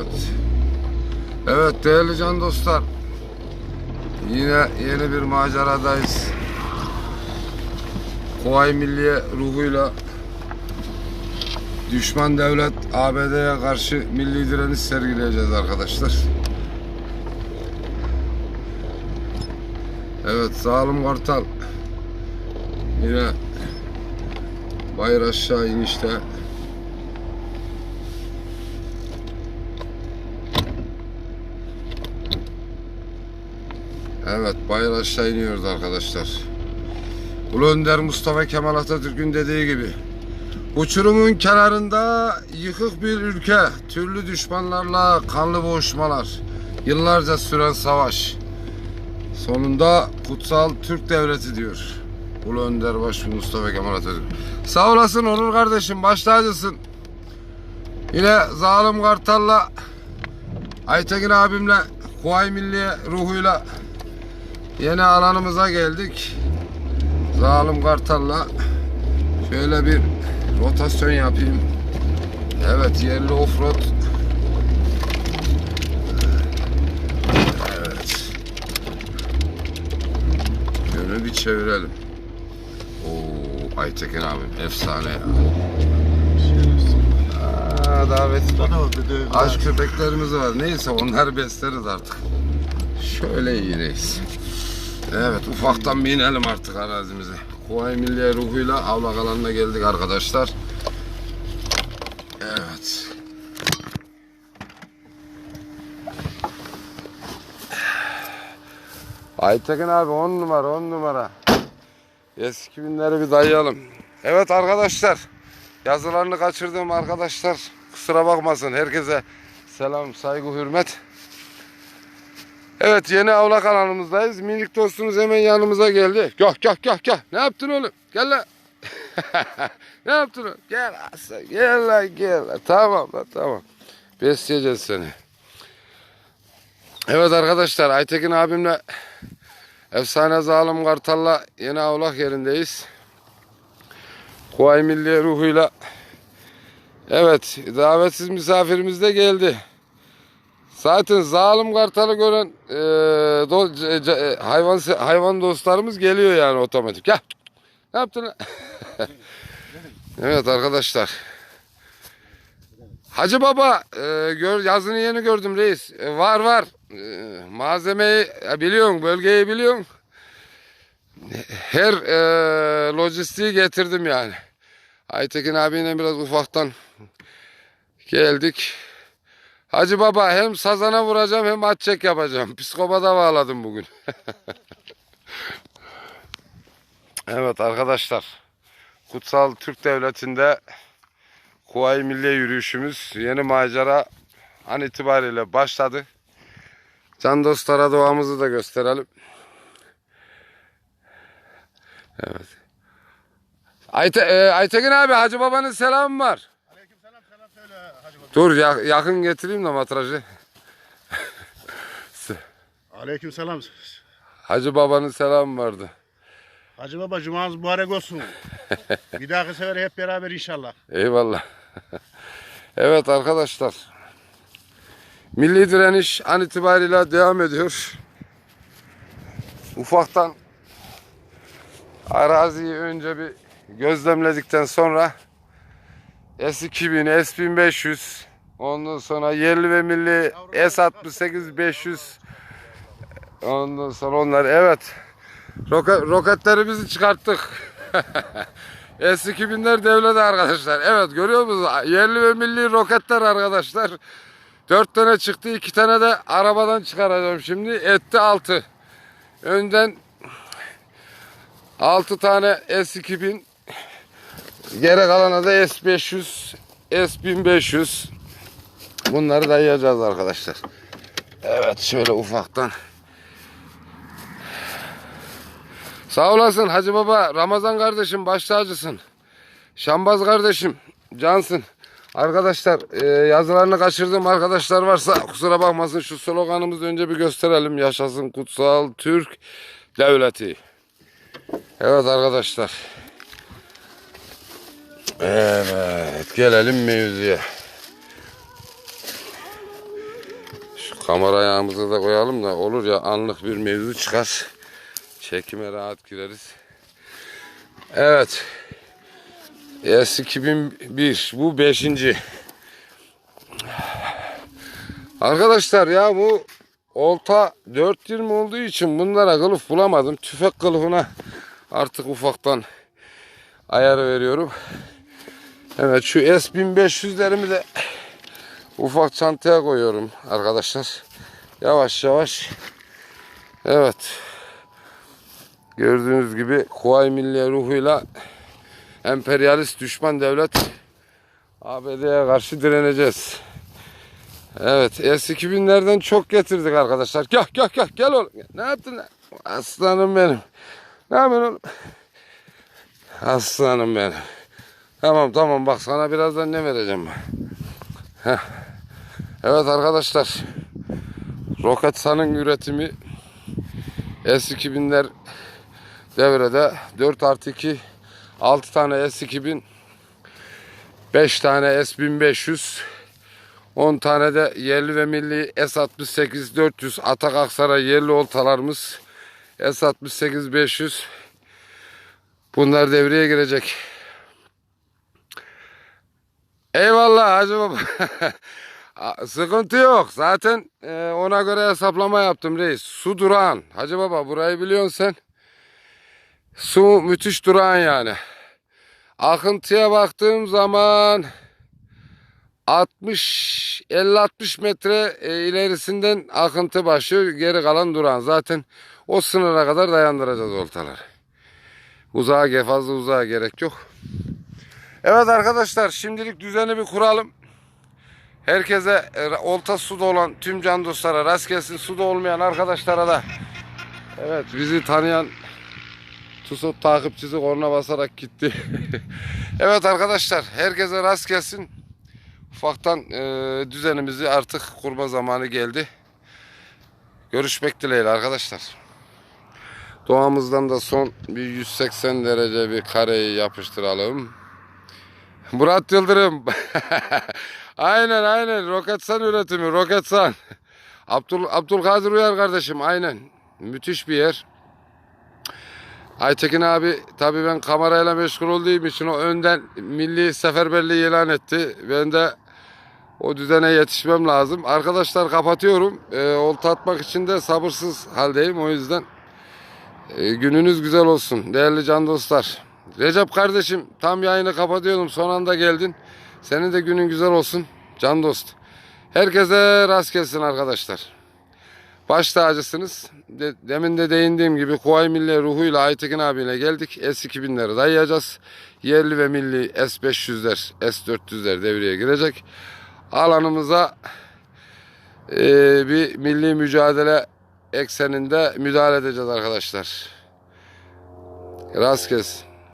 Evet. Evet değerli can dostlar. Yine yeni bir maceradayız. Kuvayi Milliye ruhuyla düşman devlet ABD'ye karşı milli direniş sergileyeceğiz arkadaşlar. Evet zalim kartal yine bayır aşağı inişte Evet bayır aşağı iniyoruz arkadaşlar. Ulu Önder Mustafa Kemal Atatürk'ün dediği gibi Uçurumun kenarında yıkık bir ülke, türlü düşmanlarla kanlı boğuşmalar, yıllarca süren savaş. Sonunda kutsal Türk devleti diyor. Ulu Önder Başbuğ Mustafa Kemal Atatürk. Sağ olasın Onur kardeşim, baş. Yine Zalim Kartal'la, Aytekin abimle, Kuvayi Milliye ruhuyla yeni alanımıza geldik. Zalim Kartal'la şöyle bir rotasyon yapayım. Evet yerli offroad. Evet. Yönü bir çevirelim. Oo Aytekin abim efsane ya. Aa, davet. Aç köpeklerimiz var. Neyse onları besleriz artık. Şöyle iyiyiz. Evet ufaktan bir inelim artık arazimize. Kuvayi Milliye ruhuyla avlak alanına geldik arkadaşlar. Evet. Aytekin abi on numara on numara. Eski günleri bir dayayalım. Evet arkadaşlar. Yazılarını kaçırdığım arkadaşlar kusura bakmasın. Herkese selam, saygı, hürmet. Evet yeni avlak alanımızdayız. Minik dostumuz hemen yanımıza geldi. Gel gel gel gel. Ne yaptın oğlum? Gel lan. ne yaptın oğlum? Gel aslan. Gel lan gel lan. Tamam lan tamam. Besleyeceğiz seni. Evet arkadaşlar Aytekin abimle Efsane Zalim Kartal'la yeni avlak yerindeyiz. Kuvayi Milliye ruhuyla Evet davetsiz misafirimiz de geldi. Zaten zalim kartalı gören e, do, ce- e, hayvan hayvan dostlarımız geliyor yani otomatik. Gel. Ne yaptın? evet arkadaşlar. Hacı Baba e, gör, yazını yeni gördüm reis. E, var var. E, malzemeyi e, biliyorsun, bölgeyi biliyorsun. Her e, lojistiği getirdim yani. Aytekin abiyle biraz ufaktan geldik. Hacı baba hem sazana vuracağım hem at çek yapacağım. Psikopata bağladım bugün. evet arkadaşlar. Kutsal Türk Devleti'nde Kuvayi Milliye yürüyüşümüz yeni macera an itibariyle başladı. Can dostlara doğamızı da gösterelim. Evet. Ayte, e, Aytekin abi Hacı babanın selamı var. Aleykümselam selam söyle Hacı Baba. Dur ya- yakın getireyim de matrajı. Aleykümselam. Hacı babanın selamı vardı. Hacı Baba cumanız mübarek olsun. Bir dahaki sefer hep beraber inşallah. Eyvallah. evet arkadaşlar. Milli direniş an itibariyle devam ediyor. Ufaktan araziyi önce bir gözlemledikten sonra S2000, S1500 ondan sonra yerli ve milli S68 500 ondan sonra onlar evet roket, roketlerimizi çıkarttık. S2000'ler devlet arkadaşlar. Evet görüyor musunuz? Yerli ve milli roketler arkadaşlar. Dört tane çıktı. iki tane de arabadan çıkaracağım şimdi. Etti altı. Önden altı tane S2000. Geri kalana da S500, S1500. Bunları dayayacağız arkadaşlar. Evet şöyle ufaktan. Sağ olasın Hacı Baba. Ramazan kardeşim baş tacısın. Şambaz kardeşim cansın. Arkadaşlar e, yazılarını kaçırdığım arkadaşlar varsa kusura bakmasın şu sloganımızı önce bir gösterelim. Yaşasın kutsal Türk devleti. Evet arkadaşlar. Evet gelelim mevzuya. Kamera ayağımızı da koyalım da olur ya anlık bir mevzu çıkar. Çekime rahat gireriz. Evet. S2001 bu 5. Arkadaşlar ya bu olta 4.20 olduğu için bunlara kılıf bulamadım. Tüfek kılıfına artık ufaktan ayarı veriyorum. Evet şu S1500'lerimi de ufak çantaya koyuyorum arkadaşlar. Yavaş yavaş. Evet. Gördüğünüz gibi Kuvayi Milliye ruhuyla emperyalist düşman devlet ABD'ye karşı direneceğiz. Evet S2000'lerden çok getirdik arkadaşlar. Gel gel gel gel oğlum. Ne yaptın lan? Aslanım benim. Ne yapıyorsun oğlum? Aslanım benim. Tamam tamam bak sana birazdan ne vereceğim ben. Heh. Evet arkadaşlar. Roketsan'ın üretimi S2000'ler devrede 4 artı 2 6 tane S2000 5 tane S1500 10 tane de yerli ve milli S68 400 Atak Aksaray yerli oltalarımız S68 500 bunlar devreye girecek. Eyvallah Hacı Baba. Sıkıntı yok. Zaten e, ona göre hesaplama yaptım reis. Su durağan. Hacı Baba burayı biliyorsun sen. Su müthiş durağan yani. Akıntıya baktığım zaman 60 50-60 metre e, ilerisinden akıntı başlıyor. Geri kalan duran. Zaten o sınıra kadar dayandıracağız oltaları. Uzağa fazla uzağa gerek yok. Evet arkadaşlar şimdilik düzeni bir kuralım. Herkese e, olta suda olan tüm can dostlara rast gelsin. Suda olmayan arkadaşlara da evet bizi tanıyan Tusot takipçisi korna basarak gitti. evet arkadaşlar herkese rast gelsin. Ufaktan e, düzenimizi artık kurma zamanı geldi. Görüşmek dileğiyle arkadaşlar. Doğamızdan da son bir 180 derece bir kareyi yapıştıralım. Murat Yıldırım. aynen aynen Roketsan üretimi Roketsan. Abdül, Abdülkadir Uyar kardeşim aynen. Müthiş bir yer. Aytekin abi tabii ben kamerayla meşgul olduğum için o önden milli seferberliği ilan etti. Ben de o düzene yetişmem lazım. Arkadaşlar kapatıyorum. E, olta atmak için de sabırsız haldeyim o yüzden. E, gününüz güzel olsun değerli can dostlar. Recep kardeşim tam yayını kapatıyordum son anda geldin. Senin de günün güzel olsun can dost. Herkese rast gelsin arkadaşlar. Baş tacısınız. De, demin de değindiğim gibi Kuvayi Milli ruhuyla Aytekin abiyle geldik. S2000'leri dayayacağız. Yerli ve milli S500'ler, S400'ler devreye girecek. Alanımıza e, bir milli mücadele ekseninde müdahale edeceğiz arkadaşlar. Rast gelsin.